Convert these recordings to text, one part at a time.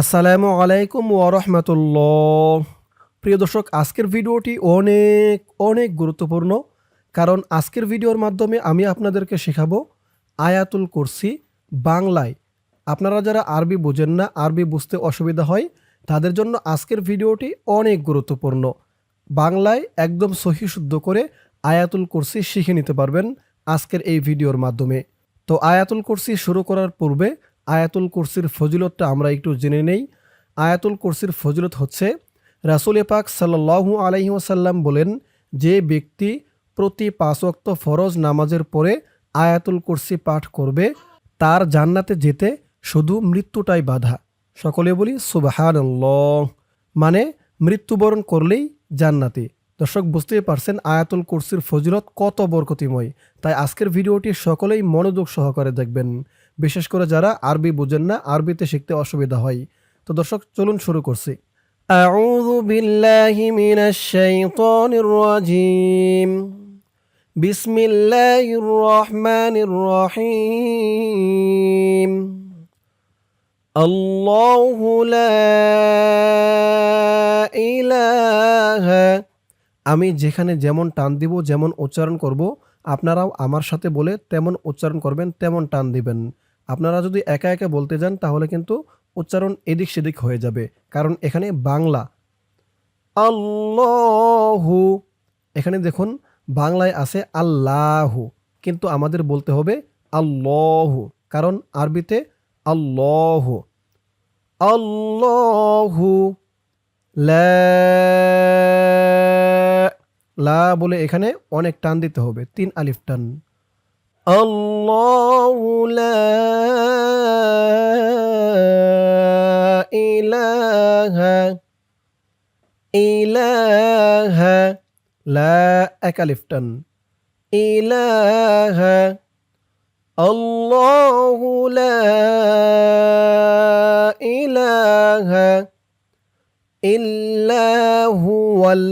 আসসালামু আলাইকুম ওরহমতুল্লাহ প্রিয় দর্শক, আজকের ভিডিওটি অনেক অনেক গুরুত্বপূর্ণ। কারণ আজকের ভিডিওর মাধ্যমে আমি আপনাদেরকে শেখাবো আয়াতুল কুরসি বাংলায়। আপনারা যারা আরবি বোঝেন না, আরবি বুঝতে অসুবিধা হয়, তাদের জন্য আজকের ভিডিওটি অনেক গুরুত্বপূর্ণ। বাংলায় একদম সহি শুদ্ধ করে আয়াতুল কুরসি শিখে নিতে পারবেন আজকের এই ভিডিওর মাধ্যমে। তো আয়াতুল কুরসি শুরু করার পূর্বে আয়াতুল কুরসির ফজিলতটা আমরা একটু জেনে নেই। আয়াতুল কুরসির ফজিলত হচ্ছে, রাসুল পাক সাল্লাহু আলহি ওসাল্লাম বলেন, যে ব্যক্তি প্রতি পাঁচ ওয়াক্ত ফরজ নামাজের পরে আয়াতুল কুরসি পাঠ করবে, তার জান্নাতে যেতে শুধু মৃত্যুটাই বাধা। সকলে বলি সুবাহান মানে মৃত্যুবরণ করলেই জান্নাতি। দর্শক, বুঝতেই পারছেন আয়াতুল কুরসির ফজিলত কত বরকতিময়। তাই আজকের ভিডিওটি সকলেই মনোযোগ সহকারে দেখবেন। বিশেষ করে যারা আরবি বুঝেন না আরবিতে শিখতে অসুবিধা হয় তো দর্শক চলুন শুরু করছি أعوذ بالله من الشيطان الرجيم بسم الله الرحمن الرحيم الله لا إله আমি যেখানে যেমন টান দিব যেমন উচ্চারণ করব আপনারাও আমার সাথে বলে তেমন উচ্চারণ করবেন তেমন টান দিবেন আপনারা যদি একা একা বলতে যান, তাহলে কিন্তু উচ্চারণ এদিক সেদিক হয়ে যাবে। কারণ এখানে বাংলা। আল্লাহু। এখানে দেখুন, বাংলায় আছে আল্লাহু। কিন্তু আমাদের বলতে হবে আল্লাহু। কারণ আরবিতে আল্লাহ। আল্লাহু। লা বলে এখানে অনেক টান দিতে হবে, তিন আলিফ টান। আল্লাহু লা ইলাহা ইলাহা লা এক আলিফ টান ইলাহা আল্লাহু লা ইলাহা ইল্লা হুয়াল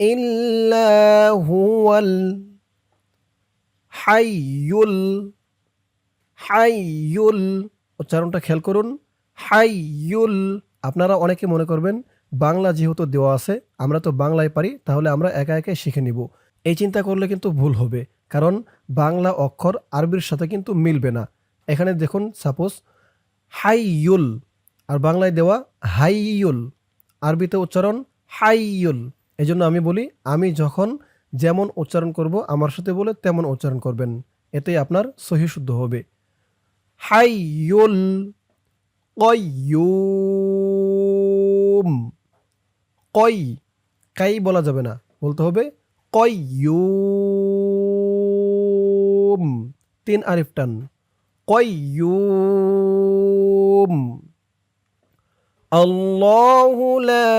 ইল্লা হুয়াল হাইয়ুল হাইয়ুল, উচ্চারণটা খেয়াল করুন, হাইয়ুল। আপনারা অনেকে মনে করবেন বাংলা যেহেতু দেওয়া আছে, আমরা তো বাংলায় পারি, তাহলে আমরা একা একাই শিখে নিব। এই চিন্তা করলে কিন্তু ভুল হবে, কারণ বাংলা অক্ষর আরবির সাথে কিন্তু মিলবে না। এখানে দেখুন সাপোজ হাইয়ুল, আর বাংলায় দেওয়া হাইয়ুল। আরবিতে উচ্চারণ হাইয়ুল। এই জন্য আমি বলি, আমি যখন যেমন উচ্চারণ করব আমার সাথে বলে তেমন উচ্চারণ করবেন। এতেই আপনার সহি শুদ্ধ হবে। হাইয়ুল কয়ুম কই কাই বলা যাবে না, বলতে হবে কয়ুম তিন আরিফ টান। কয়ুম الله لا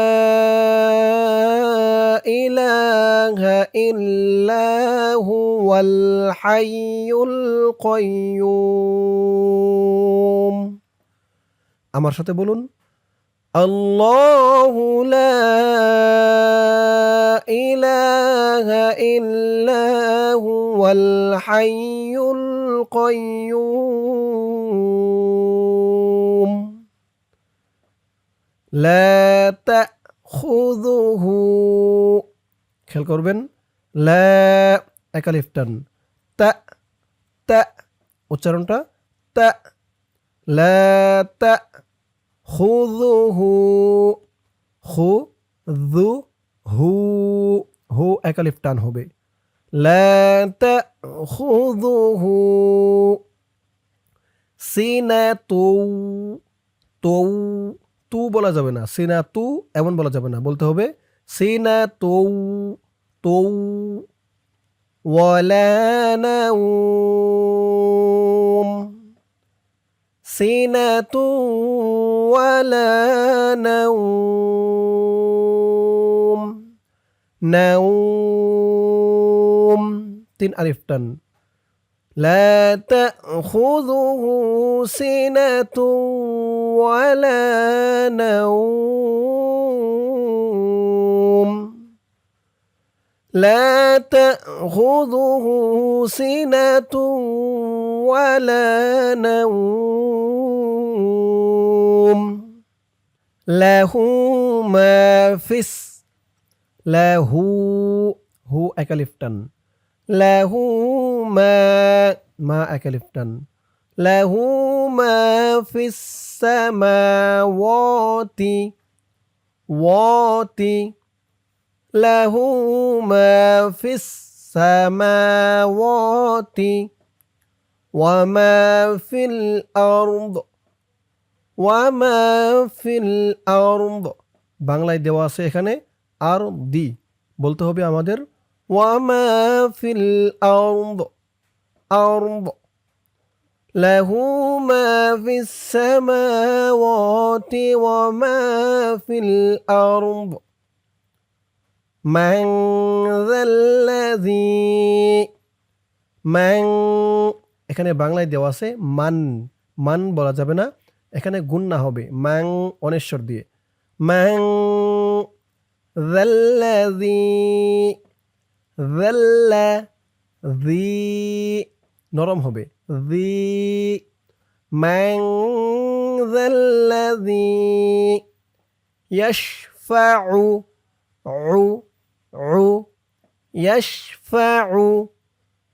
إله إلا هو الحي القيوم আমার সাথে বলুন الله لا إله إلا هو الحي القيوم لا تأخذه খেয়াল করবেন লা একালিফ টান তা তা উচ্চারণটা তা লা তা খুযুহু খু যু হু হু একালিফ টান হবে লা তা খুযুহু সিনাতু তৌ তু বলা যাবে না, সিনা তু এমন বলা যাবে না, বলতে হবে সিনা তৌ তৌ তিন আলিফ টান। لا تأخذه سنة ولا نوم. لا تأخذه سنة ولا نوم. له ما فيس له هو أكلفتن লাহু মা মা একালিফটান লাহু মা ফিস সামাওয়াতি ওয়াতি লাহু মা ফিস সামাওয়াতি وما في الأرض ওয়ামা ফিল আরদ বাংলায় দেওয়া আছে এখানে আর দি বলতে হবে আমাদের ওয়ামা ফিল আরদ আরদ له ما في السماوات وما في الأرض من ذا الذي من এখানে বাংলায় দেওয়া আছে মান মান বলা যাবে না এখানে গুন্না হবে ম্যাং অনেশ্বর দিয়ে ম্যাং নরম হবে দি ম্যাং يشفع عو عو يشفع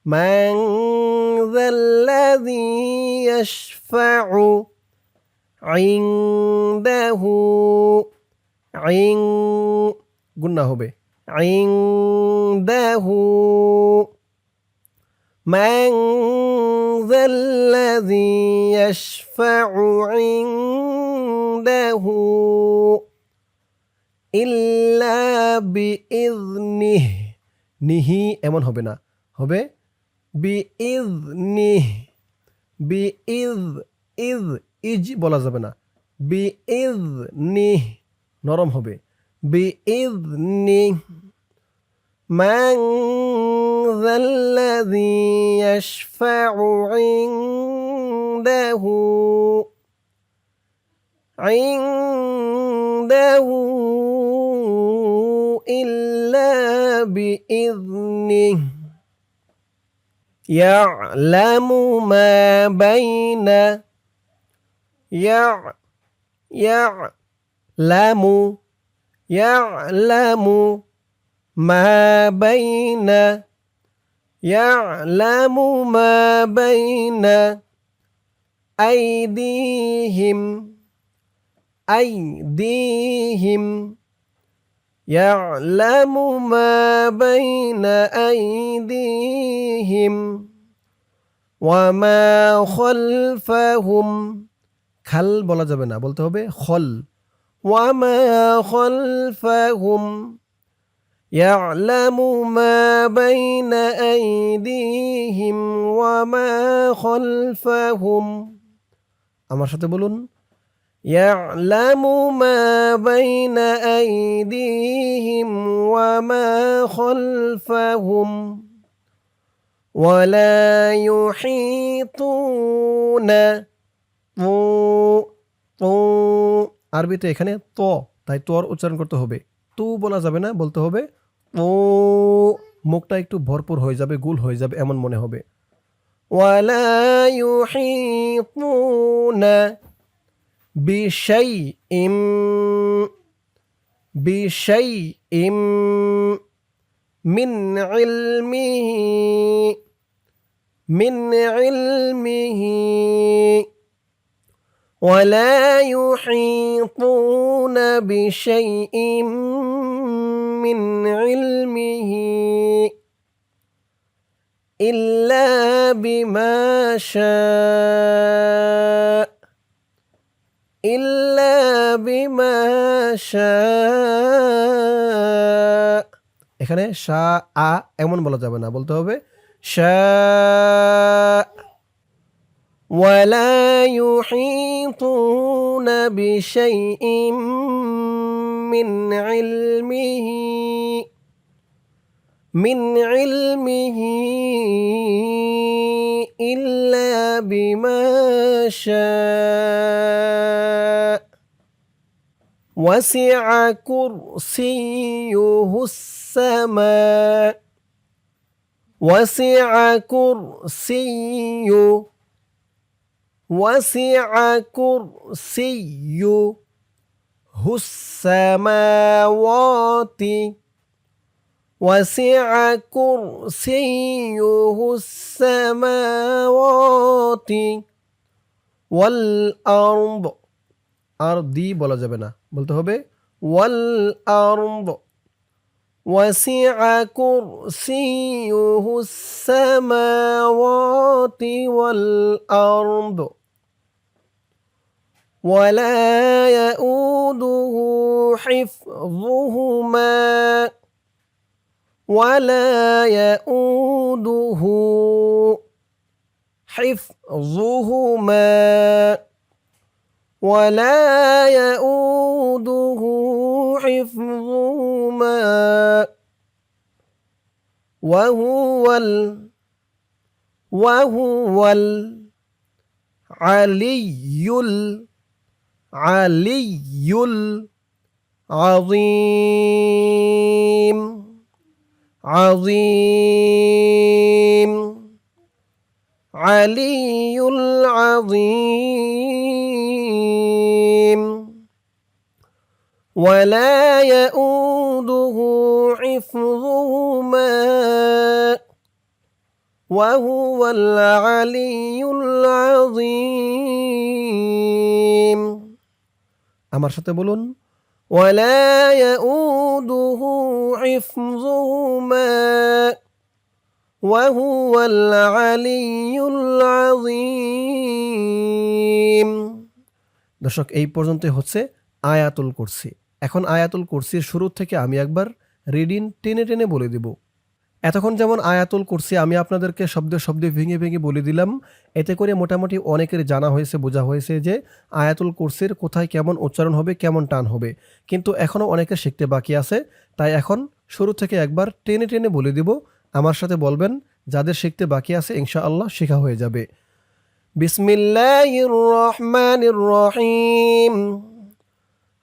من ذا الذي يشفع عنده عن গুন্না হবে عنده من ذا الذي يشفع عنده إلا بإذنه নিহি এমন হবে না হবে বি ইজ নিহ বি ইজ ইজ ইজ বলা যাবে না বি ইজ নি নরম হবে بإذنه من ذا الذي يشفع عنده؟ عنده إلا بإذنه. يعلم ما بين يع يعلم يعلم ما بين يعلم ما بين أيديهم أيديهم يعلم ما بين أيديهم وما خلفهم খাল বলা যাবে না বলতে হবে খল ওয়ামা খলফাহুম يعلم ما بين أيديهم وما خلفهم আমার সাথে বলুন يعلم ما بين أيديهم وما خلفهم ولا يحيطون আরবিতে এখানে ত, তাই তোর উচ্চারণ করতে হবে। তু বলা যাবে না, বলতে হবে, ও, মুখটা একটু ভরপুর হয়ে যাবে, গুল হয়ে যাবে, এমন মনে হবে। ওয়ালা মিন মিন ولا يحيطون بشيء من علمه إلا بما شاء إلا بما شاء এখানে শা আ এমন বলা যাবে না বলতে হবে শা ولا يحيطون بشيء من علمه من علمه إلا بما شاء. وسع كرسيه السماء. وسع كرسيه وسع كرسيه হুসামাওয়াতি وسع كرسيه السماوات والأرض আর দি বলা যাবে না বলতে হবে والأرض وسع كرسيه السماوات والأرض ولا يؤوده حفظهما ولا يؤوده حفظهما ولا يؤوده حفظهما وهو ال وهو العلي العلي العظيم. عظيم. علي العظيم. ولا يؤوده حفظهما. وهو العلي العظيم. আমার সাথে বলুন ولا يؤوده حفظهما وهو العلي العظيم দর্শক এই পর্যন্ত হচ্ছে আয়াতুল কুরসি এখন আয়াতুল কুরসির শুরু থেকে আমি একবার রিডিং টেনে টেনে বলে দেব এতক্ষণ যেমন আয়াতুল কুরসি আমি আপনাদেরকে শব্দে শব্দে ভেঙে ভেঙে বলে দিলাম, এতে করে মোটামুটি অনেকের জানা হয়েছে, বোঝা হয়েছে যে আয়াতুল কুরসির কোথায় কেমন উচ্চারণ হবে, কেমন টান হবে। কিন্তু এখনও অনেকে শিখতে বাকি আছে, তাই এখন শুরু থেকে একবার টেনে টেনে বলে দিব। আমার সাথে বলবেন, যাদের শিখতে বাকি আছে, ইনশাআল্লাহ শেখা হয়ে যাবে। বিসমিল্লাহির রহমানির রহিম।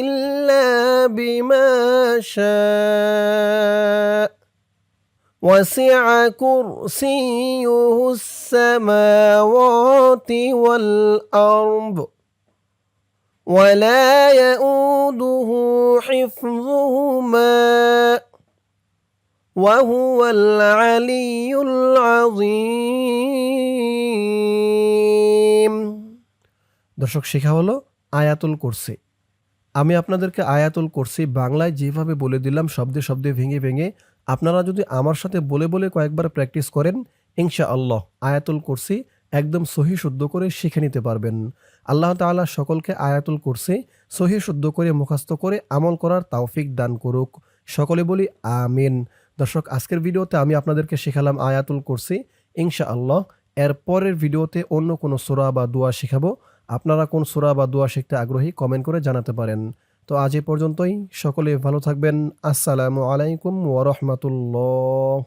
إلا بما شاء وسع كرسيه السماوات والأرض ولا يؤوده حفظهما وهو العلي العظيم দর্শক শেখা হলো আয়াতুল কুরসি আমি আপনাদেরকে আয়াতুল করছি বাংলায় যেভাবে বলে দিলাম, শব্দে শব্দে ভেঙে ভেঙে আপনারা যদি আমার সাথে বলে বলে কয়েকবার প্র্যাকটিস করেন ইনশা আল্লাহ আয়াতুল কুরসি একদম সহি শুদ্ধ করে শিখে নিতে পারবেন। আল্লাহ তাআলা সকলকে আয়াতুল করছি সহি শুদ্ধ করে মুখস্থ করে আমল করার তাওফিক দান করুক। সকলে বলি আমিন। দর্শক, আজকের ভিডিওতে আমি আপনাদেরকে শেখালাম আয়াতুল করছি ইনশা আল্লাহ এর পরের ভিডিওতে অন্য কোনো সোরা বা দোয়া শেখাবো। আপনারা কোন সুরা বা দোয়া শিখতে আগ্রহী কমেন্ট করে জানাতে পারেন। তো আজ এ পর্যন্তই। সকলে ভালো থাকবেন। আসসালামু আলাইকুম ওরহমতুল্লাহ